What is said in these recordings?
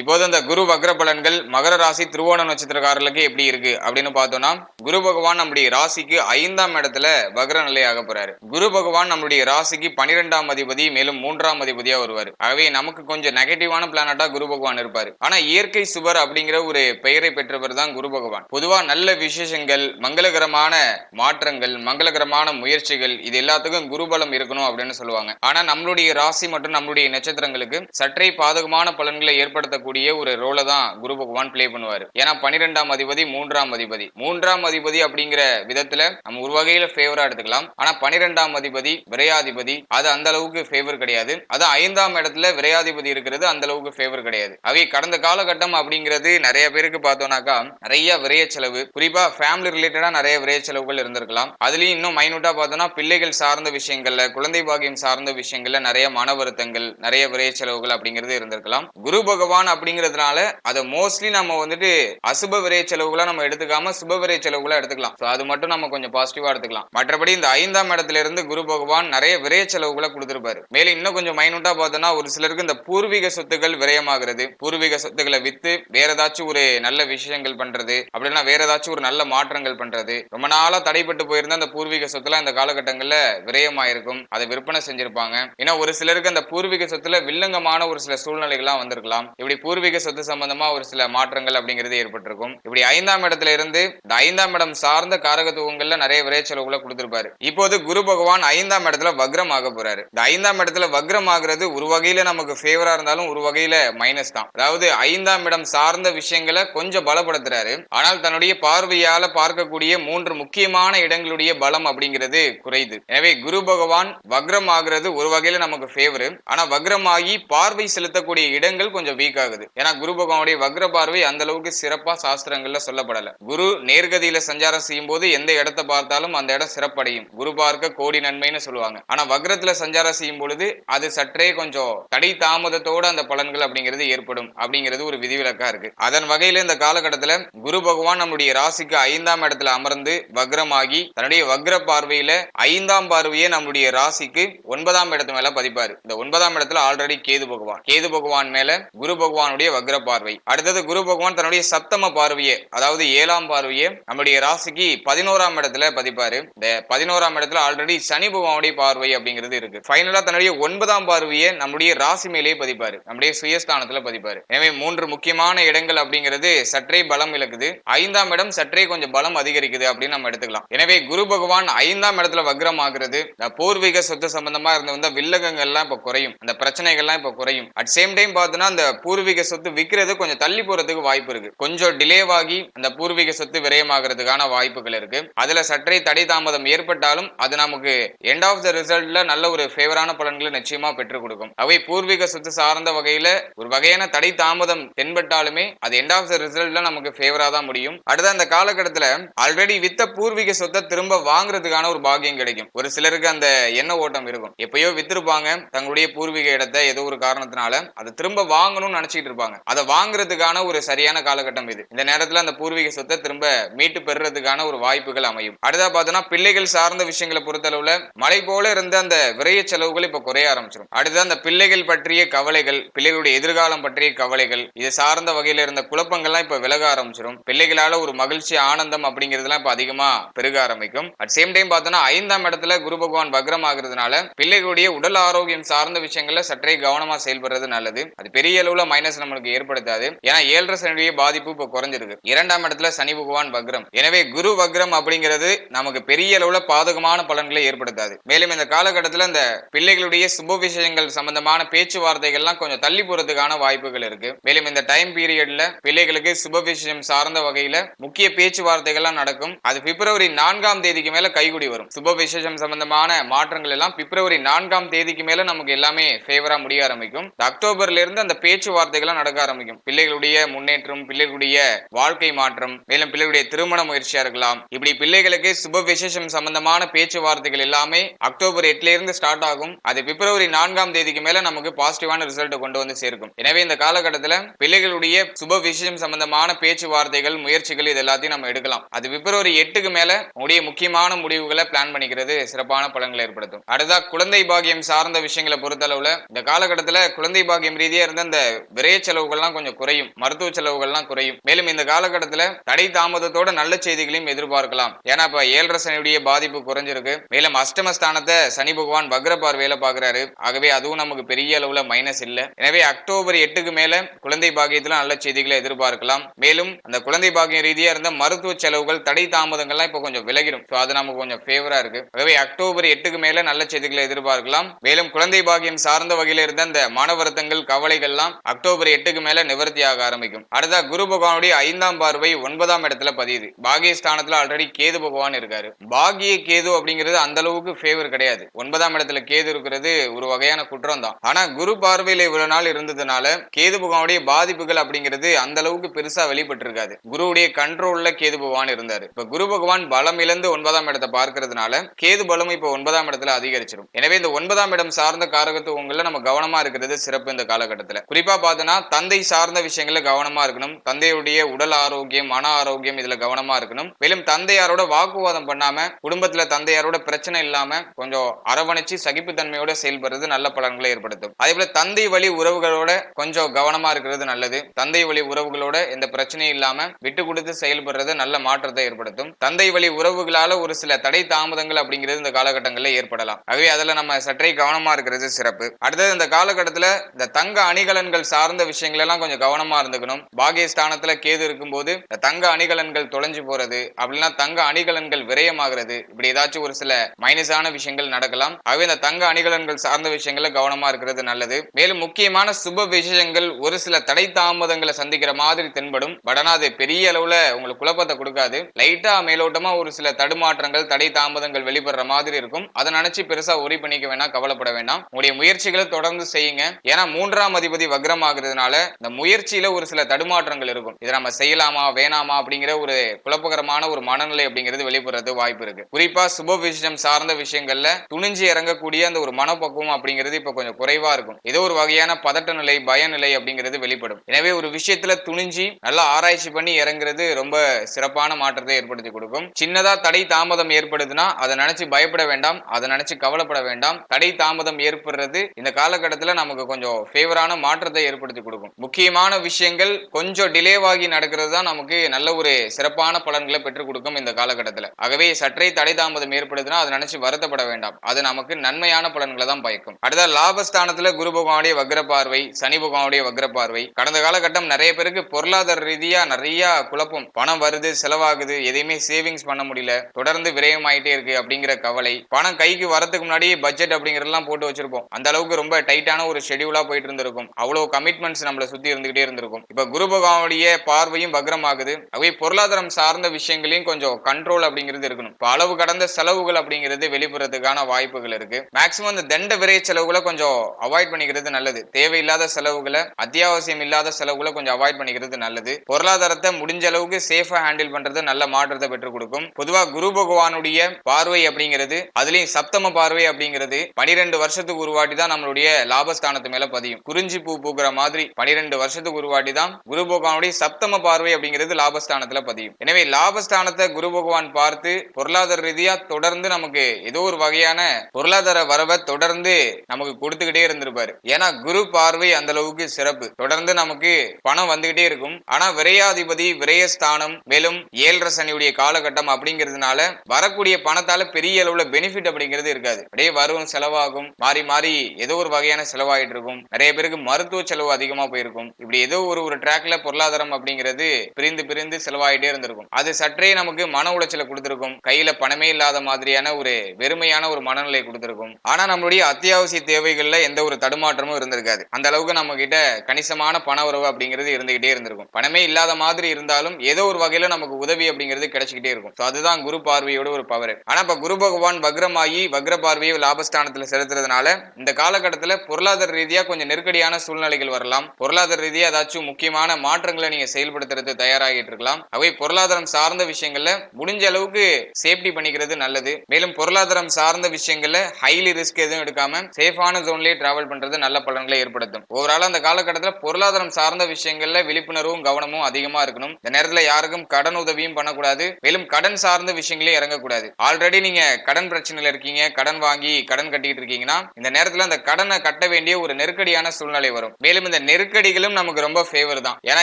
இப்போது இந்த குரு வக்ர பலன்கள் மகர ராசி திருவோண நட்சத்திரக்காரர்களுக்கு எப்படி இருக்கு அப்படின்னு பார்த்தோம்னா குரு பகவான் நம்முடைய ராசிக்கு ஐந்தாம் இடத்துல வக்ர நிலையாக போறாரு. குரு பகவான் நம்முடைய ராசிக்கு பனிரெண்டாம் அதிபதி மேலும் மூன்றாம் அதிபதியா வருவார். ஆகவே நமக்கு கொஞ்சம் நெகட்டிவான பிளானட்டா குரு பகவான் இருப்பாரு. ஆனா இயற்கை சுவர் அப்படிங்கிற ஒரு பெயரை பெற்றவர் தான் குரு பகவான். பொதுவா நல்ல விசேஷங்கள் மங்களகரமான மாற்றங்கள் மங்களகரமான முயற்சிகள் இது எல்லாத்துக்கும் குருபலம் இருக்கணும் அப்படின்னு சொல்லுவாங்க. ஆனா நம்மளுடைய ராசி மற்றும் நம்மளுடைய நட்சத்திரங்களுக்கு சற்றே பாதகமான பலன்களை ஏற்படுத்த இருக்கக்கூடிய ஒரு ரோலை தான் குரு பகவான் பிளே பண்ணுவார். ஏன்னா பன்னிரெண்டாம் அதிபதி மூன்றாம் அதிபதி. மூன்றாம் அதிபதி அப்படிங்கிற விதத்துல நம்ம ஒரு வகையில ஃபேவரா எடுத்துக்கலாம். ஆனா பனிரெண்டாம் அதிபதி விரையாதிபதி அது அந்த அளவுக்கு ஃபேவர் கிடையாது. அது ஐந்தாம் இடத்துல விரையாதிபதி இருக்கிறது அந்த அளவுக்கு ஃபேவர் கிடையாது. அவை கடந்த காலகட்டம் அப்படிங்கிறது நிறைய பேருக்கு பார்த்தோம்னாக்கா நிறைய விரைய செலவு. குறிப்பா ஃபேமிலி ரிலேட்டடா நிறைய விரைய செலவுகள் இருந்திருக்கலாம். அதுலயும் இன்னும் மைனூட்டா பார்த்தோம்னா பிள்ளைகள் சார்ந்த விஷயங்கள்ல குழந்தை பாக்கியம் சார்ந்த விஷயங்கள்ல நிறைய மன வருத்தங்கள் நிறைய விரைய செலவுகள் அப்படிங்கிறது இருந்திருக்கலாம். குரு பகவான் அப்படிங்கிறதுனால அதை மோஸ்ட்லி நம்ம வந்துட்டு அசுப விரைய செலவுகளை நம்ம எடுத்துக்காம சுப விரைய செலவுகளை எடுத்துக்கலாம். ஸோ அது மட்டும் நம்ம கொஞ்சம் பாசிட்டிவா எடுத்துக்கலாம். மற்றபடி இந்த ஐந்தாம் இடத்துல இருந்து குரு பகவான் நிறைய விரைய செலவுகளை கொடுத்துருப்பாரு. மேலும் இன்னும் கொஞ்சம் மைனூட்டா பார்த்தோம்னா ஒரு சிலருக்கு இந்த பூர்வீக சொத்துக்கள் விரயமாகிறது. பூர்வீக சொத்துக்களை வித்து வேற ஏதாச்சும் ஒரு நல்ல விஷயங்கள் பண்றது. அப்படின்னா வேற ஏதாச்சும் ஒரு நல்ல மாற்றங்கள் பண்றது. ரொம்ப நாளா தடைப்பட்டு போயிருந்த அந்த பூர்வீக சொத்துலாம் இந்த காலகட்டங்கள்ல விரயமாயிருக்கும். அதை விற்பனை செஞ்சிருப்பாங்க. ஏன்னா ஒரு சிலருக்கு அந்த பூர்வீக சொத்துல வில்லங்கமான ஒரு சில சூழ்நிலைகள்லாம் வந்திருக்கலாம். இப்படி பூர்வீக சொத்து சம்பந்தமா ஒரு சில மாற்றங்கள் அப்படிங்கிறது ஏற்பட்டிருக்கும். இப்படி ஐந்தாம் இடத்துல இருந்து இந்த ஐந்தாம் இடம் சார்ந்த காரகத்துவங்கள்ல நிறைய விரைச்செலவுகளை கொடுத்திருப்பாரு. இப்போது குரு பகவான் ஐந்தாம் இடத்துல வக்ரம் ஆக போறாரு. இந்த ஐந்தாம் இடத்துல வக்ரம் ஆகுறது ஒரு வகையில நமக்கு ஃபேவரா இருந்தாலும் ஒரு வகையில மைனஸ் தான். அதாவது ஐந்தாம் இடம் சார்ந்த விஷயங்களை கொஞ்சம் பலப்படுத்துறாரு. ஆனால் தன்னுடைய பார்வையால பார்க்கக்கூடிய மூன்று முக்கியமான இடங்களுடைய பலம் அப்படிங்கிறது குறையுது. எனவே குரு பகவான் வக்ரம் ஆகுறது ஒரு வகையில நமக்கு ஃபேவர் ஆனா வக்ரம் ஆகி பார்வை செலுத்தக்கூடிய இடங்கள் கொஞ்சம் வீக் ஆகுது. ஏன்னா குரு பகவானுடைய வக்ர பார்வை அந்த அளவுக்கு சிறப்பா சாஸ்திரங்கள்ல சொல்லப்படல. குரு நேர்கதியில சஞ்சாரம் செய்யும் போது எந்த இடத்தை பார்த்தாலும் அந்த இடம் சிறப்படையும். குரு பார்க்க கோடி நன்மைன்னு சொல்லுவாங்க. ஆனா வக்ரத்துல சஞ்சாரம் செய்யும் பொழுது அது சற்றே கொஞ்சம் தடை தாமதத்தோட அந்த பலன்கள் அப்படிங்கிறது ஏற்படும் அப்படிங்கிறது ஒரு விதிவிலக்கா இருக்கு. அதன் வகையில இந்த காலகட்டத்துல குரு பகவான் நம்முடைய ராசிக்கு ஐந்தாம் இடத்துல அமர்ந்து வக்ரமாகி தன்னுடைய வக்ர பார்வையில ஐந்தாம் பார்வையே நம்முடைய ராசிக்கு ஒன்பதாம் இடத்து மேல பதிப்பாரு. இந்த ஒன்பதாம் இடத்துல ஆல்ரெடி கேது பகவான். கேது பகவான் மேல குரு பகவானுடைய வக்ர பார்வை. அடுத்தது குரு பகவான் தன்னுடைய சப்தம பார்வையை அதாவது ஏழாம் பார்வையே. நம்முடைய ராசிக்கு பதினோராம் இடத்துல பதிப்பாரு. இந்த பதினோராம் இடத்துல ஆல்ரெடி சனி பகவானுடைய பார்வை அப்படிங்கிறது இருக்கு. ஃபைனலா தன்னுடைய ஒன்பதாம் பார்வையை நம்முடைய ராசி மேலேயே பதிப்பாரு. நம்முடைய சுயஸ்தானத்துல பதிப்பாரு. எனவே மூன்று முக்கியமான இடங்கள் அப்படிங்கிறது சற்றே பலம் இழக்குது. ஐந்தாம் இடம் சற்றே கொஞ்சம் பலம் அதிகரிக்குது அப்படின்னு நம்ம எடுத்துக்கலாம். எனவே குரு பகவான் ஐந்தாம் இடத்துல வக்ரம் ஆகுறது பூர்வீக சொத்து சம்பந்தமா இருந்த வந்த வில்லகங்கள்லாம் இப்ப குறையும். அந்த பிரச்சனைகள்லாம் இப்ப குறையும். அட் சேம் டைம் பார்த்தோன்னா அந்த பூர்வீக சொத்து விக்கிறது கொஞ்சம் தள்ளி போறதுக்கு வாய்ப்பு இருக்கு. கொஞ்சம் டிலேவாகி அந்த பூர்வீக சொத்து விரயமாகிறதுக்கான வாய்ப்புகள் இருக்கு. அதுல சற்றே தடை தாமதம் ஏற்பட்டாலும் அது நமக்கு எண்ட் ஆஃப் த ரிசல்ட்ல நல்ல ஒரு ஃபேவரான பலன்களை நிச்சயமா பெற்றுக் கொடுக்கும். அவை பூர்வீக சொத்து சார்ந்த வகையில ஒரு வகையான தடை தாமதம் தென்பட்டாலுமே அது எண்ட் ஆஃப் த ரிசல்ட்ல நமக்கு ஃபேவரா தான் முடியும். அடுத்த அந்த காலகட்டத்துல ஆல்ரெடி வித்த பூர்வீக சொத்தை திரும்ப வாங்குறதுக்கான ஒரு பாகியம் கிடைக்கும். ஒரு சிலருக்கு அந்த எண்ண ஓட்டம் இருக்கும். எப்பயோ வித்திருப்பாங்க தங்களுடைய பூர்வீக இடத்தை ஏதோ ஒரு காரணத்தினால. அதை திரும்ப வாங்கணும்னு நினைச்சிட்டு இருப்பாங்க. அதை வாங்குறதுக்கான ஒரு சரியான காலகட்டம் இது. இந்த நேரத்துல அந்த பூர்வீக சொத்தை திரும்ப மீட்டு பெறுறதுக்கான ஒரு வாய்ப்புகள் அமையும். அடுத்தா பார்த்தோம்னா பிள்ளைகள் சார்ந்த விஷயங்களை பொறுத்தளவுல மலை போல இருந்த அந்த விரைய செலவுகள் இப்ப குறைய ஆரம்பிச்சிடும் அடுத்து அந்த பிள்ளைகள் பற்றிய கவலைகள் பிள்ளைகளுடைய எதிர்காலம் பற்றிய கவலைகள் இது சார்ந்த வகையில இருந்த குழப்பங்கள்லாம் இப்ப விலக ஆரம்பிச்சிடும் பிள்ளைகளால ஒரு மகிழ்ச்சி ஆனந்தம் அப்படிங்கிறதுலாம் இப்ப அதிகமா பெருக ஆரம்பிக்கும். அட் சேம் டைம் பார்த்தோம்னா ஐந்தாம் இடத்துல குரு பகவான் வக்ரம் ஆகுறதுனால பிள்ளைகளுடைய உடல் ஆரோக்கியம் சார்ந்த விஷயங்கள்ல சற்றே கவனமா செயல்படுறது நல்லது. அது பெரிய அளவுல மைனஸ் நம்மளுக்கு ஏற்படுத்தாது. ஏன்னா ஏழரை சனியுடைய பாதிப்பு இப்ப குறைஞ்சிருக்கு. இரண்டாம் இடத்துல சனி பகவான் வக்ரம். எனவே குரு வக்ரம் அப்படிங்கிறது நமக்கு பெரிய அளவுல பாதகமான பலன்களை ஏற்படுத்தாது. மேலும் இந்த காலகட்டத்தில் இந்த பிள்ளைகளுடைய சுப விஷயங்கள் சம்பந்தமான பேச்சுவார்த்தைகள்லாம் கொஞ்சம் தள்ளி போறதுக்கான வாய்ப்புகள் இருக்கு. மேலும் இந்த டைம் பீரியட்ல பிள்ளைகளுக்கு சுப விஷயம் சார்ந்த வகையில முக்கிய பேச்சுவார்த்தைகள்லாம் நடக்கும். அது பிப்ரவரி நான்காம் தேதிக்கு மேல கைகூடி வரும். சுப விசேஷம் சம்பந்தமான மாற்றங்கள் எல்லாம் பிப்ரவரி நான்காம் தேதிக்கு மேல நமக்கு எல்லாமே ஃபேவரா முடிய ஆரம்பிக்கும். அக்டோபர்ல இருந்து அந்த பேச்சுவார்த்தை வார்த்தைகள்லாம் நடக்க ஆரம்பிக்கும். பிள்ளைகளுடைய முன்னேற்றம் பிள்ளைகளுடைய வாழ்க்கை மாற்றம் மேலும் பிள்ளைகளுடைய திருமண முயற்சியா இருக்கலாம். இப்படி பிள்ளைகளுக்கு சுப விசேஷம் சம்பந்தமான பேச்சுவார்த்தைகள் எல்லாமே அக்டோபர் எட்டுல இருந்து ஸ்டார்ட் ஆகும். அது பிப்ரவரி நான்காம் தேதிக்கு மேல நமக்கு பாசிட்டிவான ரிசல்ட் கொண்டு வந்து சேர்க்கும். எனவே இந்த காலகட்டத்தில் பிள்ளைகளுடைய சுப விசேஷம் சம்பந்தமான பேச்சுவார்த்தைகள் முயற்சிகள் இது எல்லாத்தையும் நம்ம எடுக்கலாம். அது பிப்ரவரி எட்டுக்கு மேல உடைய முக்கியமான முடிவுகளை பிளான் பண்ணிக்கிறது சிறப்பான பலன்களை ஏற்படுத்தும். அடுத்தா குழந்தை பாகியம் சார்ந்த விஷயங்களை பொறுத்தளவுல இந்த காலகட்டத்தில் குழந்தை பாகியம் ரீதியா இருந்த அந்த விரைய செலவுகள்லாம் கொஞ்சம் குறையும். மருத்துவ செலவுகள்லாம் குறையும். மேலும் இந்த காலகட்டத்தில் தடை தாமதத்தோட நல்ல செய்திகளையும் எதிர்பார்க்கலாம். ஏன்னா இப்ப ஏழரை சனியுடைய பாதிப்பு குறைஞ்சிருக்கு. மேலும் அஷ்டமஸ்தானத்தை சனி பகவான் வக்ர பார்வையில பாக்குறாரு. ஆகவே அதுவும் நமக்கு பெரிய அளவுல மைனஸ் இல்ல. எனவே அக்டோபர் எட்டுக்கு மேல குழந்தை பாக்கியத்துல நல்ல செய்திகளை எதிர்பார்க்கலாம். மேலும் அந்த குழந்தை பாக்கியம் ரீதியா இருந்த மருத்துவ செலவுகள் தடை தாமதங்கள்லாம் இப்ப கொஞ்சம் விலகிடும் So அது நமக்கு கொஞ்சம் ஃபேவரா இருக்கு. ஆகவே அக்டோபர் எட்டுக்கு மேல நல்ல செய்திகளை எதிர்பார்க்கலாம். மேலும் குழந்தை பாக்கியம் சார்ந்த வகையில இருந்த அந்த மன வருத்தங்கள் கவலைகள்லாம் அக்டோபர் அக்டோபர் எட்டுக்கு மேல நிவர்த்தி ஆக ஆரம்பிக்கும். அடுத்தா குரு பகவானுடைய ஐந்தாம் பார்வை ஒன்பதாம் இடத்துல பதியுது. பாகிய ஸ்தானத்துல ஆல்ரெடி கேது பகவான் இருக்காரு. பாகிய கேது அப்படிங்கிறது அந்த அளவுக்கு ஃபேவர் கிடையாது. ஒன்பதாம் இடத்துல கேது இருக்கிறது ஒரு வகையான குற்றம் தான் ஆனா குரு பார்வையில இவ்வளவு நாள் இருந்ததுனால கேது பகவானுடைய பாதிப்புகள் அப்படிங்கிறது அந்த அளவுக்கு பெருசா வெளிப்பட்டு இருக்காது குருவுடைய கண்ட்ரோல்ல கேது பகவான் இருந்தாரு. இப்ப குரு பகவான் பலம் இழந்து ஒன்பதாம் இடத்தை பார்க்கறதுனால கேது பலம் இப்ப ஒன்பதாம் இடத்துல அதிகரிச்சிடும் எனவே இந்த ஒன்பதாம் இடம் சார்ந்த காரகத்துவங்கள்ல நம்ம கவனமா இருக்கிறது சிறப்பு இந்த காலகட்டத்துல. குறிப்பா பார்த்தோன்னா தந்தை சார்ந்த விஷயங்கள கவனமா இருக்கணும். தந்தையுடைய உடல் ஆரோக்கியம் மன ஆரோக்கியம் இதுல கவனமா இருக்கணும். மேலும் தந்தையாரோட வாக்குவாதம் பண்ணாம குடும்பத்துல தந்தையாரோட பிரச்சனை இல்லாம கொஞ்சம் அரவணைச்சு சகிப்புத்தன்மையோட செயல்படுறது நல்ல பலன்களை ஏற்படுத்தும். அதே போல தந்தை வழி உறவுகளோட கொஞ்சம் கவனமா இருக்கிறது நல்லது. தந்தை வழி உறவுகளோட எந்த பிரச்சனையும் இல்லாம விட்டு கொடுத்து செயல்படுறது நல்ல மாற்றத்தை ஏற்படுத்தும். தந்தை வழி உறவுகளால ஒரு சில தடை தாமதங்கள் அப்படிங்கிறது இந்த காலகட்டங்களில் ஏற்படலாம். ஆகவே அதுல நம்ம சற்றே கவனமா இருக்கிறது சிறப்பு. அடுத்தது இந்த காலகட்டத்துல இந்த தங்க அணிகலன்கள் சார்ந்த விஷயங்கள் எல்லாம் கொஞ்சம் கவனமா இருந்துக்கணும். பாகியஸ்தானத்துல கேது இருக்கும்போது தங்க அணிகலன்கள் தொலைஞ்சு போறது அப்படின்னா தங்க அணிகலன்கள் விரயமாகிறது இப்படி ஏதாச்சும் ஒரு சில மைனஸான விஷயங்கள் நடக்கலாம். ஆகவே இந்த தங்க அணிகலன்கள் சார்ந்த விஷயங்கள கவனமா இருக்கிறது நல்லது. மேலும் முக்கியமான சுப விஷயங்கள் ஒரு சில தடை தாமதங்களை சந்திக்கிற மாதிரி தென்படும். பட் ஆனா அது பெரிய அளவுல உங்களுக்கு குழப்பத்தை கொடுக்காது. லைட்டா மேலோட்டமா ஒரு சில தடுமாற்றங்கள் தடை தாமதங்கள் வெளிப்படுற மாதிரி இருக்கும். அதை நினைச்சு பெருசா ஒரி பண்ணிக்க வேணாம் கவலைப்பட வேண்டாம் உங்களுடைய முயற்சிகளை தொடர்ந்து செய்யுங்க. ஏன்னா மூன்றாம் அதிபதி வக்ரமாக ஆகுறதுனால இந்த முயற்சியில ஒரு சில தடுமாற்றங்கள் இருக்கும். இதை நம்ம செய்யலாமா வேணாமா அப்படிங்கிற ஒரு குழப்பகரமான ஒரு மனநிலை அப்படிங்கிறது வெளிப்படுறது வாய்ப்பு இருக்கு. குறிப்பா சுப விஷயம் சார்ந்த விஷயங்கள்ல துணிஞ்சு இறங்கக்கூடிய அந்த ஒரு மனப்பக்குவம் அப்படிங்கிறது இப்ப கொஞ்சம் குறைவா இருக்கும். ஏதோ ஒரு வகையான பதட்ட நிலை பயநிலை அப்படிங்கிறது வெளிப்படும். எனவே ஒரு விஷயத்துல துணிஞ்சு நல்லா ஆராய்ச்சி பண்ணி இறங்குறது ரொம்ப சிறப்பான மாற்றத்தை ஏற்படுத்தி கொடுக்கும். சின்னதா தடை தாமதம் ஏற்படுதுன்னா அதை நினைச்சு பயப்பட வேண்டாம் அதை நினைச்சு கவலைப்பட வேண்டாம். தடை தாமதம் ஏற்படுறது இந்த காலகட்டத்துல நமக்கு கொஞ்சம் ஃபேவரான மாற்றத்தை ஏற்படுத்தி கொடுக்கும். முக்கியமான விஷயங்கள் கொஞ்சம் டிலேவாகி நடக்கிறது தான் நமக்கு நல்ல ஒரு சிறப்பான பலன்களை பெற்றுக் கொடுக்கும் இந்த காலகட்டத்தில். ஆகவே சற்றே தடை தாமதம் ஏற்படுதுன்னா அதை நினைச்சு வருத்தப்பட வேண்டாம். அது நமக்கு நன்மையான பலன்களை தான் பயக்கும். அடுத்த லாபஸ்தானத்துல குரு பகவானுடைய வக்ர பார்வை சனி பகவானுடைய வக்ர பார்வை கடந்த காலகட்டம் நிறைய பேருக்கு பொருளாதார ரீதியா நிறைய குழப்பம். பணம் வருது செலவாகுது எதையுமே சேவிங்ஸ் பண்ண முடியல தொடர்ந்து விரயமாயிட்டே இருக்கு அப்படிங்கிற கவலை. பணம் கைக்கு வரதுக்கு முன்னாடி பட்ஜெட் அப்படிங்கறதெல்லாம் போட்டு வச்சிருப்போம். அந்த அளவுக்கு ரொம்ப டைட்டான ஒரு ஷெடியூலா போயிட்டு இருந்திருக்கும். அவ்வளவு கமிட்மெண்ட்ஸ் நம்மளை சுத்தி இருந்துகிட்டே இருந்திருக்கும். இப்ப குரு பகவானுடைய பார்வையும் பக்ரமாகுது அவை பொருளாதாரம் சார்ந்த விஷயங்களையும் கொஞ்சம் கண்ட்ரோல் அப்படிங்கிறது இருக்கணும். இப்ப அளவு கடந்த செலவுகள் அப்படிங்கிறது வெளிப்படுறதுக்கான வாய்ப்புகள் இருக்கு. மேக்சிமம் இந்த தண்ட விரை செலவுகளை கொஞ்சம் அவாய்ட் பண்ணிக்கிறது நல்லது. தேவையில்லாத செலவுகளை அத்தியாவசியம் இல்லாத செலவுகளை கொஞ்சம் அவாய்ட் பண்ணிக்கிறது நல்லது. பொருளாதாரத்தை முடிஞ்ச அளவுக்கு சேஃபா ஹேண்டில் பண்றது நல்ல மாற்றத்தை பெற்றுக் கொடுக்கும். பொதுவா குரு பகவானுடைய பார்வை அப்படிங்கிறது அதுலயும் சப்தம பார்வை அப்படிங்கிறது பனிரெண்டு வருஷத்துக்கு உருவாட்டி தான் நம்மளுடைய லாபஸ்தானத்து மேல பதியும். குறிஞ்சி பூ பூக்கிற மாதிரி மாதிரி பனிரெண்டு வருஷத்துக்கு உருவாட்டி தான் குரு பகவானுடைய சப்தம பார்வை அப்படிங்கிறது லாபஸ்தானத்துல பதியும். எனவே லாபஸ்தானத்தை குரு பகவான் பார்த்து பொருளாதார ரீதியா தொடர்ந்து நமக்கு ஏதோ ஒரு வகையான பொருளாதார வரவை தொடர்ந்து நமக்கு கொடுத்துக்கிட்டே இருந்திருப்பாரு. ஏன்னா குரு பார்வை அந்த அளவுக்கு சிறப்பு. தொடர்ந்து நமக்கு பணம் வந்துகிட்டே இருக்கும். ஆனா விரையாதிபதி விரயஸ்தானம் மேலும் ஏழரை சனியுடைய காலகட்டம் அப்படிங்கிறதுனால வரக்கூடிய பணத்தால பெரிய அளவுல பெனிஃபிட் அப்படிங்கிறது இருக்காது. அப்படியே வரும் செலவாகும். மாறி மாறி ஏதோ ஒரு வகையான செலவாயிட்டு இருக்கும். நிறைய பேருக்கு மருத்துவ செலவு அதிகமா போயிருக்கும். இப்படி ஏதோ ஒரு ஒரு ட்ராக்ல பொருளாதாரம் அப்படிங்கிறது பிரிந்து பிரிந்து செலவாயிட்டே இருந்திருக்கும். அது சற்றே நமக்கு மன உளைச்சலை கொடுத்திருக்கும். கையில பணமே இல்லாத மாதிரியான ஒரு வெறுமையான ஒரு மனநிலை கொடுத்திருக்கும். ஆனா நம்மளுடைய அத்தியாவசிய தேவைகள்ல எந்த ஒரு தடுமாற்றமும் இருந்திருக்காது. அந்த அளவுக்கு நம்ம கிட்ட கணிசமான பண உறவு அப்படிங்கிறது இருந்துகிட்டே இருந்திருக்கும். பணமே இல்லாத மாதிரி இருந்தாலும் ஏதோ ஒரு வகையில நமக்கு உதவி அப்படிங்கிறது கிடைச்சிக்கிட்டே இருக்கும். ஸோ அதுதான் குரு பார்வையோட ஒரு பவர் ஆனா இப்ப குரு பகவான் வக்ரமாயி வக்ர பார்வையை லாபஸ்தானத்துல செலுத்துறதுனால இந்த காலகட்டத்துல பொருளாதார ரீதியா கொஞ்சம் நெருக்கடியான சூழ்நிலைகள் வர வரலாம் பொருளாதார ரீதியா ஏதாச்சும் முக்கியமான மாற்றங்களை நீங்க செயல்படுத்துறது தயாராகிட்டு இருக்கலாம். அவை பொருளாதாரம் சார்ந்த விஷயங்கள்ல முடிஞ்ச அளவுக்கு சேஃப்டி பண்ணிக்கிறது நல்லது. மேலும் பொருளாதாரம் சார்ந்த விஷயங்கள்ல ஹைலி ரிஸ்க் எதுவும் எடுக்காம சேஃபான ஜோன்லயே டிராவல் பண்றது நல்ல பலன்களை ஏற்படுத்தும். ஓவரால் அந்த காலகட்டத்தில் பொருளாதாரம் சார்ந்த விஷயங்கள்ல விழிப்புணர்வும் கவனமும் அதிகமா இருக்கணும். இந்த நேரத்தில் யாருக்கும் கடன் உதவியும் பண்ணக்கூடாது. மேலும் கடன் சார்ந்த விஷயங்களையும் இறங்கக்கூடாது. ஆல்ரெடி நீங்க கடன் பிரச்சனையில இருக்கீங்க கடன் வாங்கி கடன் கட்டிட்டு இருக்கீங்கன்னா இந்த நேரத்தில் அந்த கடனை கட்ட வேண்டிய ஒரு நெருக்கடியான சூழ்நிலை வரும். மேலும் இந்த நெருக்கடிகளும் நமக்கு ரொம்ப ஃபேவர் தான். ஏன்னா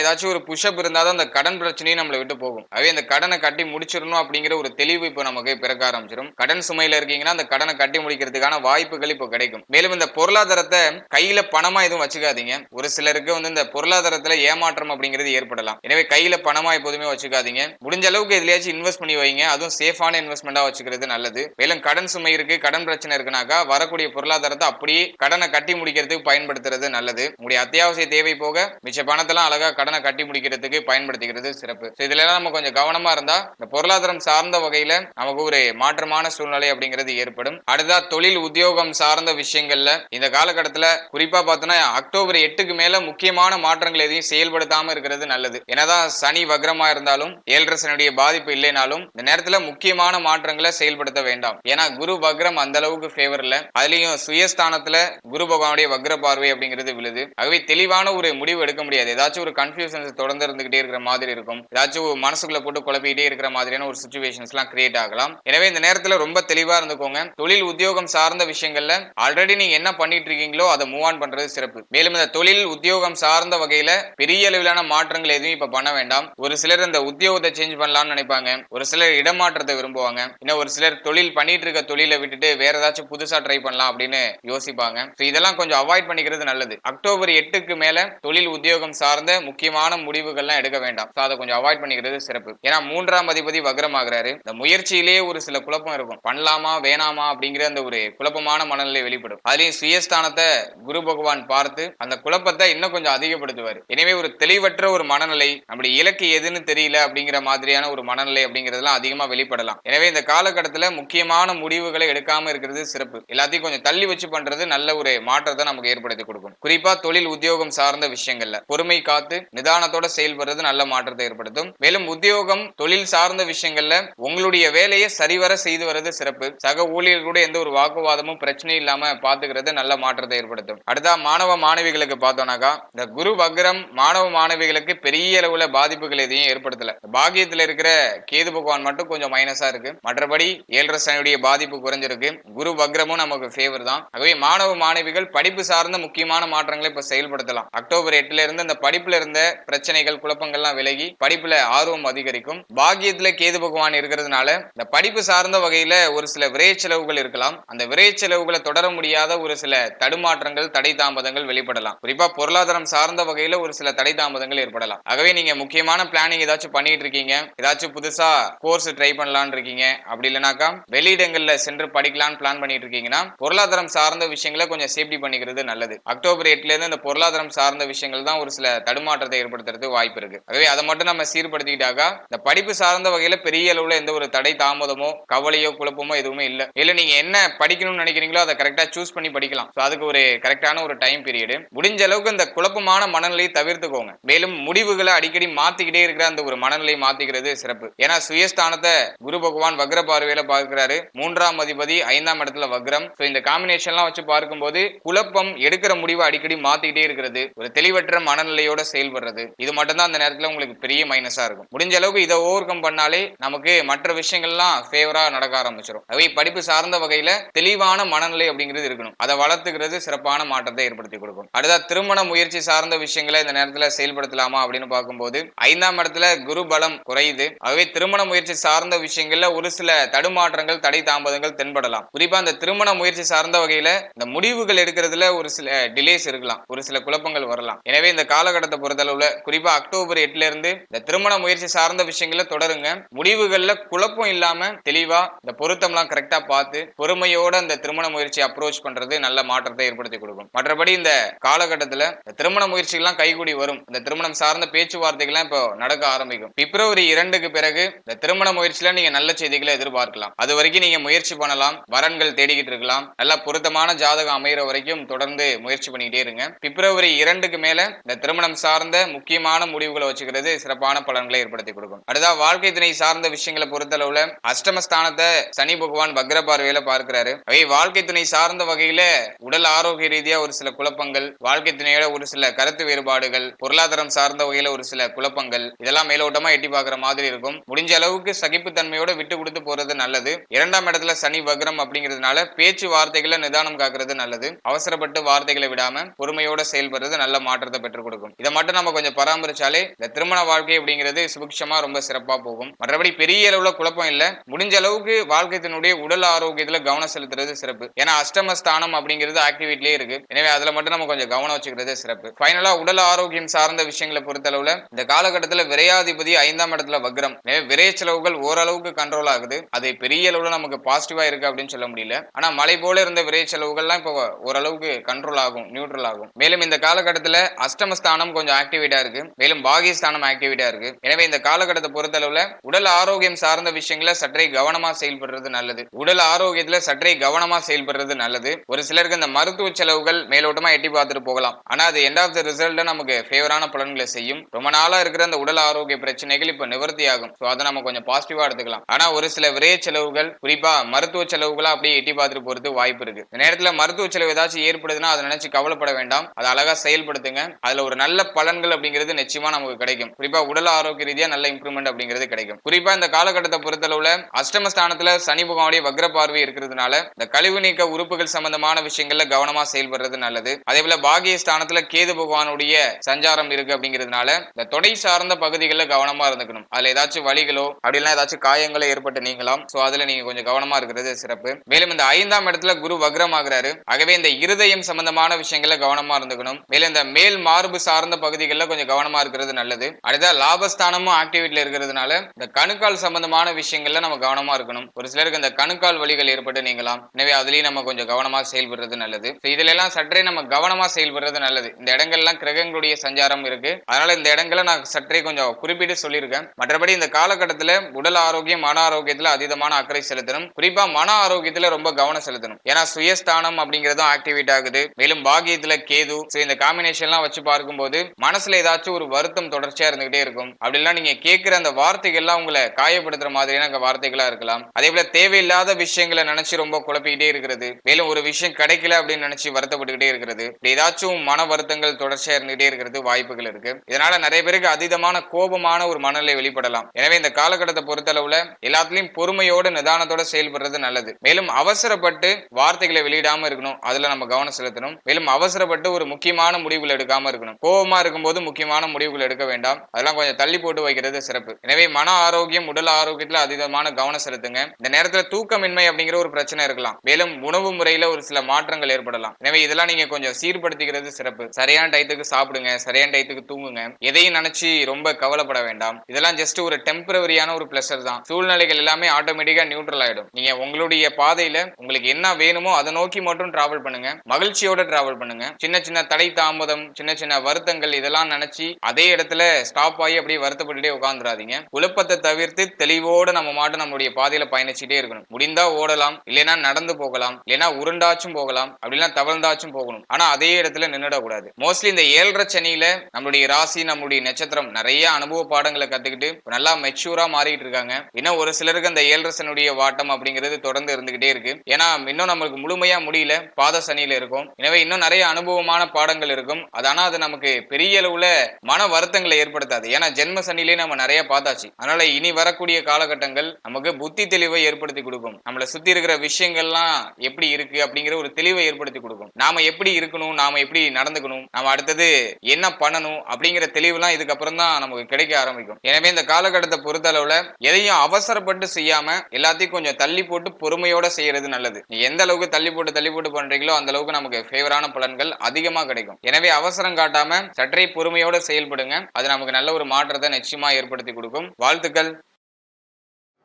ஏதாச்சும் ஒரு புஷப் இருந்தாதான் அந்த கடன் பிரச்சனையும் நம்மளை விட்டு போகும். அவே அந்த கடனை கட்டி முடிச்சிடணும் அப்படிங்கிற ஒரு தெளிவு இப்போ நமக்கு பிறக்க ஆரம்பிச்சிடும் கடன் சுமையில இருக்கீங்கன்னா அந்த கடனை கட்டி முடிக்கிறதுக்கான வாய்ப்புகள் இப்போ கிடைக்கும். மேலும் இந்த பொருளாதாரத்தை கையில பணமா எதுவும் வச்சுக்காதீங்க. ஒரு சிலருக்கு வந்து இந்த பொருளாதாரத்துல ஏமாற்றம் அப்படிங்கிறது ஏற்படலாம். எனவே கையில பணமா எப்போதுமே வச்சுக்காதீங்க. முடிஞ்ச அளவுக்கு எதுலயாச்சும் இன்வெஸ்ட் பண்ணி வைங்க. அதுவும் சேஃபான இன்வெஸ்ட்மெண்டா வச்சுக்கிறது நல்லது. மேலும் கடன் சுமை இருக்கு கடன் பிரச்சனை இருக்குனாக்கா வரக்கூடிய பொருளாதாரத்தை அப்படியே கடனை கட்டி முடிக்கிறதுக்கு பயன்படுத்துறது நல்லது. உங்களுடைய அத்தியாவசிய தேவை போக மிச்ச பணத்தெல்லாம் அழகா கடனை கட்டி முடிக்கிறதுக்கு பயன்படுத்திக்கிறது சிறப்பு. இதுல எல்லாம் நம்ம கொஞ்சம் கவனமா இருந்தா இந்த பொருளாதாரம் சார்ந்த வகையில நமக்கு ஒரு மாற்றமான சூழ்நிலை அப்படிங்கிறது ஏற்படும். அடுத்தா தொழில் உத்தியோகம் சார்ந்த விஷயங்கள்ல இந்த காலகட்டத்துல குறிப்பா பார்த்தோன்னா அக்டோபர் எட்டுக்கு மேல முக்கியமான மாற்றங்கள் எதையும் செயல்படுத்தாம இருக்கிறது நல்லது. என்னதான் சனி வக்ரமா இருந்தாலும் ஏழரை சனியுடைய பாதிப்பு இல்லைனாலும் இந்த நேரத்துல முக்கியமான மாற்றங்களை செயல்படுத்த வேண்டாம். ஏன்னா குரு வக்ரம் அந்த அளவுக்கு ஃபேவர் இல்ல. அதுலயும் சுயஸ்தானத்துல குரு பகவானுடைய வக்ர பார்வை அப்படிங்கிறது விழுது. ஆகவே தெளிவான ஒரு முடிவு எடுக்க முடியாது. ஏதாச்சும் ஒரு கன்ஃபியூஷன்ஸ் தொடர்ந்து இருந்துகிட்டே இருக்கிற மாதிரி இருக்கும். ஏதாச்சும் மனசுக்குள்ள போட்டு குழப்பிக்கிட்டே இருக்கிற மாதிரியான ஒரு சுச்சுவேஷன்ஸ் எல்லாம் கிரியேட் ஆகலாம். எனவே இந்த நேரத்துல ரொம்ப தெளிவா இருந்துக்கோங்க. தொழில் உத்தியோகம் சார்ந்த விஷயங்கள்ல ஆல்ரெடி நீங்க என்ன பண்ணிட்டு இருக்கீங்களோ அதை மூவ் ஆன் பண்றது சிறப்பு. மேலும் இந்த தொழில் உத்தியோகம் சார்ந்த வகையில பெரிய அளவிலான மாற்றங்கள் எதுவும் இப்ப பண்ண வேண்டாம். ஒரு சிலர் இந்த உத்தியோகத்தை சேஞ்ச் பண்ணலாம்னு நினைப்பாங்க. ஒரு சிலர் இடமாற்றத்தை விரும்புவாங்க. இன்னும் ஒரு சிலர் தொழில் பண்ணிட்டு இருக்க தொழிலை விட்டுட்டு வேற ஏதாச்சும் புதுசா ட்ரை பண்ணலாம் அப்படின்னு யோசிப்பாங்க. இதெல்லாம் கொஞ்சம் அவாய்ட் பண்ணிக்கிறது நல்லது. அக்டோபர் எட்டு எட்டுக்கு மேல தொழில் உத்தியோகம் சார்ந்த முக்கியமான முடிவுகள்லாம் எடுக்க வேண்டாம். ஸோ அதை கொஞ்சம் அவாய்ட் பண்ணிக்கிறது சிறப்பு. ஏன்னா மூன்றாம் அதிபதி வக்ரமாகிறாரு. இந்த முயற்சியிலேயே ஒரு சில குழப்பம் இருக்கும். பண்ணலாமா வேணாமா அப்படிங்கிற அந்த ஒரு குழப்பமான மனநிலை வெளிப்படும். அதுலயும் சுயஸ்தானத்தை குரு பகவான் பார்த்து அந்த குழப்பத்தை இன்னும் கொஞ்சம் அதிகப்படுத்துவார். எனவே ஒரு தெளிவற்ற ஒரு மனநிலை நம்முடைய இலக்கு எதுன்னு தெரியல அப்படிங்கிற மாதிரியான ஒரு மனநிலை அப்படிங்கிறதுலாம் அதிகமா வெளிப்படலாம். எனவே இந்த காலகட்டத்துல முக்கியமான முடிவுகளை எடுக்காம இருக்கிறது சிறப்பு. எல்லாத்தையும் கொஞ்சம் தள்ளி வச்சு பண்றது நல்ல ஒரு மாற்றத்தை நமக்கு ஏற்படுத்தி கொடுக்கும். குறிப்பா தொழில் உத்தியோகம் சார்ந்த விஷயங்கள்ல. பொறுமை காத்து நிதானத்தோட செயல்படுறது நல்ல மாற்றத்தை ஏற்படுத்தும். மேலும் உத்தியோகம் தொழில் சார்ந்த விஷயங்கள்ல உங்களுடைய வேலையை சரிவர செய்து வர்றது சிறப்பு. சக ஊழியர் கூட எந்த ஒரு வாக்குவாதமும் பிரச்சனையும் இல்லாம பாத்துக்கிறது நல்ல மாற்றத்தை ஏற்படுத்தும். அடுத்தா மாணவ மாணவிகளுக்கு பார்த்தோம்னாக்கா இந்த குரு வக்ரம் மாணவ மாணவிகளுக்கு பெரிய அளவுல பாதிப்புகள் எதையும் ஏற்படுத்தல. பாகியத்துல இருக்கிற கேது பகவான் மட்டும் கொஞ்சம் மைனஸா இருக்கு. மற்றபடி ஏழரை சனியுடைய பாதிப்பு குறைஞ்சிருக்கு. குரு வக்ரமும் நமக்கு ஃபேவர் தான். ஆகவே மாணவ மாணவிகள் படிப்பு சார்ந்த முக்கியமான மாற்றங்களை இப்ப செயல் செயல்படுத்தலாம். அக்டோபர் எட்டுல இருந்து இந்த படிப்புல இருந்த பிரச்சனைகள் குழப்பங்கள்லாம் விலகி படிப்புல ஆர்வம் அதிகரிக்கும். பாக்கியத்துல கேது பகவான் இருக்கிறதுனால இந்த படிப்பு சார்ந்த வகையில ஒரு சில விரை செலவுகள் இருக்கலாம். அந்த விரை செலவுகளை தொடர முடியாத ஒரு சில தடுமாற்றங்கள் தடை தாமதங்கள் வெளிப்படலாம். குறிப்பா பொருளாதாரம் சார்ந்த வகையில ஒரு சில தடை தாமதங்கள் ஏற்படலாம். ஆகவே நீங்க முக்கியமான பிளானிங் ஏதாச்சும் பண்ணிட்டு இருக்கீங்க. ஏதாச்சும் புதுசா கோர்ஸ் ட்ரை பண்ணலாம்னு இருக்கீங்க. அப்படி இல்லைனாக்கா வெளியிடங்கள்ல சென்று படிக்கலாம்னு பிளான் பண்ணிட்டு இருக்கீங்கன்னா பொருளாதாரம் சார்ந்த விஷயங்களை கொஞ்சம் சேஃப்டி பண்ணிக்கிறது நல்லது. அக்டோபர் எட்டுல இருந்து இந்த பொருளாதாரம் சார்ந்த விஷயங்கள் தான் ஒரு சில தடுமாற்றத்தை ஏற்படுத்துறதுக்கு வாய்ப்பு இருக்கு. ஆகவே அதை மட்டும் நம்ம சீர்படுத்திக்கிட்டாக்கா இந்த படிப்பு சார்ந்த வகையில பெரிய அளவுல எந்த ஒரு தடை தாமதமோ கவலையோ குழப்பமோ எதுவுமே இல்ல. இல்ல நீங்க என்ன படிக்கணும்னு நினைக்கிறீங்களோ அதை கரெக்டா சூஸ் பண்ணி படிக்கலாம். அதுக்கு ஒரு கரெக்டான ஒரு டைம் பீரியடு முடிஞ்ச அளவுக்கு இந்த குழப்பமான மனநிலையை தவிர்த்துக்கோங்க. மேலும் முடிவுகளை அடிக்கடி மாத்திக்கிட்டே இருக்கிற அந்த ஒரு மனநிலையை மாத்திக்கிறது சிறப்பு. ஏன்னா சுயஸ்தானத்தை குரு பகவான் வக்ர பார்வையில பார்க்கிறாரு. மூன்றாம் அதிபதி ஐந்தாம் இடத்துல வக்ரம். இந்த காம்பினேஷன் எல்லாம் வச்சு பார்க்கும்போது குழப்பம் எடுக்கிற முடிவை அடிக்கடி மாத்திக்கிட்டே இருக்கிறது ஒரு தெளிவற்ற மனநிலையோட செயல்படுறது இது மட்டும்தான் அந்த நேரத்துல உங்களுக்கு பெரிய மைனஸா இருக்கும். முடிஞ்ச அளவுக்கு இதை ஓவர் கம் பண்ணாலே நமக்கு மற்ற விஷயங்கள்லாம் ஃபேவரா நடக்க ஆரம்பிச்சிடும் அவை படிப்பு சார்ந்த வகையில தெளிவான மனநிலை அப்படிங்கிறது இருக்கணும். அதை வளர்த்துக்கிறது சிறப்பான மாற்றத்தை ஏற்படுத்தி கொடுக்கும். அடுத்தா திருமண முயற்சி சார்ந்த விஷயங்களை இந்த நேரத்துல செயல்படுத்தலாமா அப்படின்னு பார்க்கும்போது ஐந்தாம் இடத்துல குரு பலம் குறையுது. ஆகவே திருமண முயற்சி சார்ந்த விஷயங்கள்ல ஒரு சில தடுமாற்றங்கள் தடை தாமதங்கள் தென்படலாம். குறிப்பா அந்த திருமண முயற்சி சார்ந்த வகையில இந்த முடிவுகள் எடுக்கிறதுல ஒரு சில டிலேஸ் இருக்கலாம். ஒரு சில குழப்பங்கள் வரலாம். எனவே இந்த காலகட்டத்தை பொறுத்தளவுல குறிப்பா அக்டோபர் எட்டுல இருந்து இந்த திருமண முயற்சி சார்ந்த விஷயங்கள தொடருங்க. முடிவுகள்ல குழப்பம் இல்லாம தெளிவா இந்த பொருத்தம்லாம் கரெக்டா பார்த்து பொறுமையோட இந்த திருமண முயற்சி அப்ரோச் பண்றது நல்ல மாற்றத்தை ஏற்படுத்தி கொடுக்கும். மற்றபடி இந்த காலகட்டத்துல இந்த திருமண முயற்சிகள்லாம் கைகூடி வரும். இந்த திருமணம் சார்ந்த பேச்சுவார்த்தைகள்லாம் இப்போ நடக்க ஆரம்பிக்கும். பிப்ரவரி இரண்டுக்கு பிறகு இந்த திருமண முயற்சியில நீங்க நல்ல செய்திகளை எதிர்பார்க்கலாம். அது வரைக்கும் நீங்க முயற்சி பண்ணலாம். வரன்கள் தேடிக்கிட்டு இருக்கலாம். நல்லா பொருத்தமான ஜாதகம் அமைகிற வரைக்கும் தொடர்ந்து முயற்சி பண்ணிக்கிட்டே இருங்க. பிப்ரவரி பிப்ரவரி இரண்டுக்கு மேல இந்த திருமணம் சார்ந்த முக்கியமான முடிவுகளை வச்சுக்கிறது சிறப்பான பலன்களை ஏற்படுத்தி கொடுக்கும். அடுத்தா வாழ்க்கை துணை சார்ந்த விஷயங்களை பொறுத்தளவுல அஷ்டமஸ்தானத்தை சனி பகவான் வக்ர பார்வையில பார்க்கிறாரு. அவை வாழ்க்கை துணை சார்ந்த வகையில உடல் ஆரோக்கிய ரீதியா ஒரு சில குழப்பங்கள் வாழ்க்கை துணையோட ஒரு சில கருத்து வேறுபாடுகள் பொருளாதாரம் சார்ந்த வகையில ஒரு சில குழப்பங்கள் இதெல்லாம் மேலோட்டமா எட்டி பாக்குற மாதிரி இருக்கும். முடிஞ்ச அளவுக்கு சகிப்பு தன்மையோட விட்டு கொடுத்து போறது நல்லது. இரண்டாம் இடத்துல சனி வக்ரம் அப்படிங்கிறதுனால பேச்சு வார்த்தைகளை நிதானம் காக்குறது நல்லது. அவசரப்பட்டு வார்த்தைகளை விடாம பொறுமையோட செயல்படுறது நல்ல மாற்றத்தை பெற்றுக் கொடுக்கும். இதை மட்டும் நம்ம கொஞ்சம் பராமரிச்சாலே இந்த திருமண வாழ்க்கை அப்படிங்கிறது சுபிக்ஷமா ரொம்ப சிறப்பா போகும். மற்றபடி பெரிய அளவுல குழப்பம் இல்ல. முடிஞ்ச அளவுக்கு வாழ்க்கையினுடைய உடல் ஆரோக்கியத்துல கவனம் செலுத்துறது சிறப்பு. ஏன்னா அஷ்டமஸ்தானம் அப்படிங்கிறது ஆக்டிவிட்டிலே இருக்கு. எனவே அதுல மட்டும் நம்ம கொஞ்சம் கவனம் வச்சுக்கிறது சிறப்பு. ஃபைனலா உடல் ஆரோக்கியம் சார்ந்த விஷயங்களை பொறுத்தளவுல இந்த காலகட்டத்துல விரையாதிபதி ஐந்தாம் இடத்துல வக்ரம். எனவே விரைய செலவுகள் ஓரளவுக்கு கண்ட்ரோல் ஆகுது. அது பெரிய அளவுல நமக்கு பாசிட்டிவா இருக்கு அப்படின்னு சொல்ல முடியல. ஆனா மலை போல இருந்த விரைய செலவுகள்லாம் இப்போ ஓரளவுக்கு கண்ட்ரோல் ஆகும் நியூட்ரல் ஆகும். மேலும் இந்த காலகட்டத்துல அஷ்டமஸ்தானம் கொஞ்சம் ஆக்டிவேட்டா இருக்கு. மேலும் பாகியஸ்தானம் ஆக்டிவேட்டா இருக்கு. எனவே இந்த காலகட்டத்தை பொறுத்தளவுல உடல் ஆரோக்கியம் சார்ந்த விஷயங்களை சற்றே கவனமா செயல்படுறது நல்லது. உடல் ஆரோக்கியத்துல சற்றே கவனமா செயல்படுறது நல்லது. ஒரு சிலருக்கு இந்த மருத்துவ செலவுகள் மேலோட்டமா எட்டி பார்த்துட்டு போகலாம். ஆனா அது எண்ட் ஆஃப் த ரிசல்ட் நமக்கு ஃபேவரான பலன்களை செய்யும். ரொம்ப நாளா இருக்கிற அந்த உடல் ஆரோக்கிய பிரச்சனைகள் இப்ப நிவர்த்தி ஆகும் ஸோ அதை நம்ம கொஞ்சம் பாசிட்டிவா எடுத்துக்கலாம். ஆனா ஒரு சில விரைய செலவுகள் குறிப்பா மருத்துவ செலவுகளா அப்படியே எட்டி பார்த்துட்டு போறது வாய்ப்பு இருக்கு. இந்த நேரத்துல மருத்துவ செலவு ஏதாச்சும் ஏற்படுதுன்னா அதை நினைச்சு கவலைப்பட வேண்டாம். அதை அழகா செயல்படுத்துங்க. அதுல ஒரு நல்ல பலன்கள் அப்படிங்கிறது நிச்சயமா நமக்கு கிடைக்கும். குறிப்பா உடல் ஆரோக்கிய ரீதியா நல்ல இம்ப்ரூவ்மெண்ட் அப்படிங்கிறது கிடைக்கும். குறிப்பா இந்த காலகட்டத்தை பொறுத்தளவுல அஷ்டமஸ்தானத்துல சனி பகவானுடைய வக்ர பார்வை இருக்கிறதுனால இந்த கழிவு நீக்க உறுப்புகள் சம்பந்தமான விஷயங்கள்ல கவனமா செயல்படுறது நல்லது. அதே போல பாகிய ஸ்தானத்துல கேது பகவானுடைய சஞ்சாரம் இருக்கு அப்படிங்கிறதுனால இந்த தொடை சார்ந்த பகுதிகளில் கவனமா இருந்துக்கணும். அதுல ஏதாச்சும் வலிகளோ அப்படிலாம் ஏதாச்சும் காயங்களோ ஏற்பட்டு நீங்களாம் சோ அதுல நீங்க கொஞ்சம் கவனமா இருக்கிறது சிறப்பு. மேலும் இந்த ஐந்தாம் இடத்துல குரு வக்ரம் ஆகிறாரு ஆகவே இந்த இருதயம் சம்பந்தமான விஷயங்கள்ல கவனமா இருந்துக்கணும் மேலும் இந்த மேல் மார்பு சார்ந்த பகுதிகளில் கொஞ்சம் கவனமா இருக்கிறது நல்லது. அடுத்த லாபஸ்தானமும் ஆக்டிவிட்டியில் இருக்கிறதுனால இந்த கணுக்கால் சம்பந்தமான விஷயங்கள்ல நம்ம கவனமா இருக்கணும். ஒரு சிலருக்கு இந்த கணுக்கால் வழிகள் ஏற்பட்டு நீங்களாம் எனவே அதுலயும் நம்ம கொஞ்சம் கவனமா செயல்படுறது நல்லது. இதுல எல்லாம் சற்றே நம்ம கவனமா செயல்படுறது நல்லது. இந்த இடங்கள்லாம் கிரகங்களுடைய சஞ்சாரம் இருக்கு. அதனால இந்த இடங்களை நான் சற்றே கொஞ்சம் குறிப்பிட்டு சொல்லியிருக்கேன். மற்றபடி இந்த காலகட்டத்துல உடல் ஆரோக்கியம் மன ஆரோக்கியத்துல அதீதமான அக்கறை செலுத்தணும். குறிப்பா மன ஆரோக்கியத்துல ரொம்ப கவனம் செலுத்தணும். ஏன்னா சுயஸ்தானம் அப்படிங்கிறதும் ஆக்டிவேட் ஆகுது. மேலும் பாகியத்துல கேது ஸோ இந்த காம்பினேஷன்லாம் வச்சு பார்க்கும்போது மனசுல ஏதாச்சும் ஒரு வருத்தம் தொடர்ச்சியா இருந்துகிட்டே இருக்கும். அப்படிலாம் நீங்க கேட்கிற அந்த வார்த்தைகள்லாம் உங்களை காயப்படுத்துற மாதிரியான வார்த்தைகளா இருக்கலாம். அதே போல தேவையில்லாத விஷயங்களை நினைச்சு ரொம்ப குழப்பிக்கிட்டே இருக்கிறது. மேலும் ஒரு விஷயம் கிடைக்கல அப்படின்னு நினைச்சு வருத்தப்பட்டுக்கிட்டே இருக்கிறது. இப்படி ஏதாச்சும் மன வருத்தங்கள் தொடர்ச்சியா இருந்துகிட்டே இருக்கிறது வாய்ப்புகள் இருக்கு. இதனால நிறைய பேருக்கு அதீதமான கோபமான ஒரு மனநிலை வெளிப்படலாம். எனவே இந்த காலகட்டத்தை பொறுத்தளவுல எல்லாத்துலயும் பொறுமையோட நிதானத்தோட செயல்படுறது நல்லது. மேலும் அவசரப்பட்டு வார்த்தைகளை வெளியிடாம இருக்கணும். அதுல நம்ம கவனம் செலுத்தணும். மேலும் அவசரப்பட்டு ஒரு முக்கியமான முடிவுகள் எடுக்காம இருக்கணும். கோபமா இருக்கும்போது முக்கியமான முடிவுகள் எடுக்க வேண்டாம். அதெல்லாம் கொஞ்சம் தள்ளி போட்டு வைக்கிறது சிறப்பு. எனவே மன ஆரோக்கியம் உடல் ஆரோக்கியத்துல அதிகமான கவனம் செலுத்துங்க. இந்த நேரத்துல தூக்கமின்மை அப்படிங்கிற ஒரு பிரச்சனை இருக்கலாம். மேலும் உணவு முறையில ஒரு சில மாற்றங்கள் ஏற்படலாம். எனவே இதெல்லாம் நீங்க கொஞ்சம் சீர்படுத்திக்கிறது சிறப்பு. சரியான டயத்துக்கு சாப்பிடுங்க. சரியான டயத்துக்கு தூங்குங்க. எதையும் நினைச்சு ரொம்ப கவலைப்பட வேண்டாம். இதெல்லாம் ஜஸ்ட் ஒரு டெம்பரவரியான ஒரு பிளஷர் தான். சூழ்நிலைகள் எல்லாமே ஆட்டோமேட்டிக்கா நியூட்ரல் ஆயிடும். நீங்க உங்களுடைய பாதையில உங்களுக்கு என்ன வேணுமோ அதை நோக்கி மட்டும் டிராவல் பண்ணுங்க. மகிழ்ச்சியோட டிராவல் பண்ணுங்க. சின்ன சின்ன தடை தாமதம் சின்ன சின்ன வருத்தங்கள் இதெல்லாம் நினைச்சு அதே இடத்துல ஸ்டாப் ஆகி அப்படியே வருத்தப்பட்டுட்டே உட்காந்துராதீங்க குழப்பத்தை தவிர்த்து தெளிவோட நம்ம மாட்டு நம்மளுடைய பாதையில பயணிச்சுட்டே இருக்கணும். முடிந்தா ஓடலாம் இல்லைன்னா நடந்து போகலாம் இல்லைன்னா உருண்டாச்சும் போகலாம் அப்படின்னா தவழ்ந்தாச்சும் போகணும். ஆனா அதே இடத்துல நின்றுடக்கூடாது மோஸ்ட்லி இந்த ஏழரை சனியில நம்மளுடைய ராசி நம்மளுடைய நட்சத்திரம் நிறைய அனுபவ பாடங்களை கத்துக்கிட்டு நல்லா மெச்சூரா மாறிட்டு இருக்காங்க. இன்னும் ஒரு சிலருக்கு அந்த ஏழரை சனியுடைய வாட்டம் அப்படிங்கிறது தொடர்ந்து இருந்துகிட்டே இருக்கு. ஏன்னா இன்னும் நம்மளுக்கு முழுமையா முடியல. பாத சனியில இருக்கும். எனவே இன்னும் நிறைய அனுபவமான பாடங்கள் இருக்கும். அது ஆனா அது நமக்கு பெரிய அளவுல மன வருத்தங்களை ஏற்படுத்தாது. ஏன்னா ஜென்ம சனிலே நம்ம நிறைய பார்த்தாச்சு. அதனால இனி வரக்கூடிய காலகட்டங்கள் நமக்கு புத்தி தெளிவை ஏற்படுத்தி கொடுக்கும். நம்மளை சுத்தி இருக்கிற விஷயங்கள்லாம் எப்படி இருக்கு அப்படிங்கிற ஒரு தெளிவை ஏற்படுத்தி கொடுக்கும். நாம எப்படி இருக்கணும் நாம எப்படி நடந்துக்கணும் நாம அடுத்தது என்ன பண்ணணும் அப்படிங்கிற தெளிவுலாம் இதுக்கப்புறம் தான் நமக்கு கிடைக்க ஆரம்பிக்கும். எனவே இந்த காலகட்டத்தை பொறுத்த அளவுல எதையும் அவசரப்பட்டு செய்யாம எல்லாத்தையும் கொஞ்சம் தள்ளி போட்டு பொறுமையோட செய்யறது நல்லது. எந்த அளவுக்கு தள்ளி போட்டு தள்ளி போட்டு பண்றீங்களோ அந்த அளவுக்கு நமக்கு ஃபேவரான பலன்கள் அதிகமா கிடைக்கும். எனவே அவசரம் காட்டாம சற்றே பொறுமையோட செயல்படுங்க. அது நமக்கு நல்ல ஒரு மாற்றத்தை நிச்சயமா ஏற்படுத்தி கொடுக்கும். வாழ்த்துக்கள்.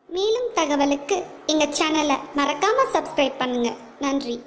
மேலும் தகவலுக்கு எங்க சேனலை மறக்காம சப்ஸ்கிரைப் பண்ணுங்க. நன்றி.